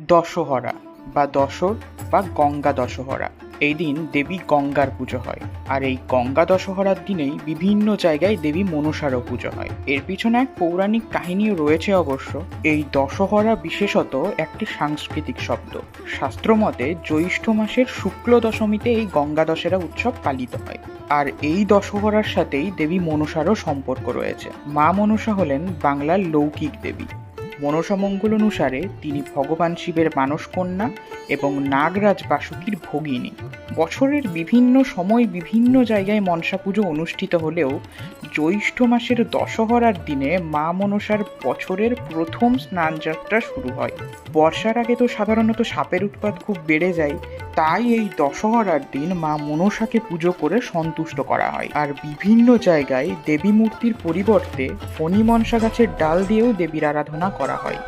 দশহরা বা দশর বা গঙ্গা দশহরা। এই দিন দেবী গঙ্গার পুজো হয়। আর এই গঙ্গা দশহরার দিনেই বিভিন্ন জায়গায় দেবী মনসারও পুজো হয়। এর পিছনে এক পৌরাণিক কাহিনীও রয়েছে অবশ্য। এই দশহরা বিশেষত একটি সাংস্কৃতিক শব্দ। শাস্ত্রমতে জ্যৈষ্ঠ মাসের শুক্ল দশমীতে এই গঙ্গা দশেরা উৎসব পালিত হয়। আর এই দশহরার সাথেই দেবী মনসারও সম্পর্ক রয়েছে। মা মনসা হলেন বাংলার লৌকিক দেবী। মনসা মঙ্গল অনুসারে তিনি ভগবান শিবের মানসকন্যা এবং নাগরাজ বাসুকীর ভগিনী। বছরের বিভিন্ন সময় বিভিন্ন জায়গায় মনসা পুজো অনুষ্ঠিত হলেও জ্যৈষ্ঠ মাসের দশহরার দিনে মা মনসার বছরের প্রথম স্নানযাত্রা শুরু হয়। বর্ষার আগে তো সাধারণত সাপের উৎপাত খুব বেড়ে যায় তাই এই দশহরার দিন মা মনসাকে পুজো করে সন্তুষ্ট করা হয়। আর বিভিন্ন জায়গায় দেবী মূর্তির পরিবর্তে ফণি মনসা গাছের ডাল দিয়েও দেবীর আরাধনা করা হয়।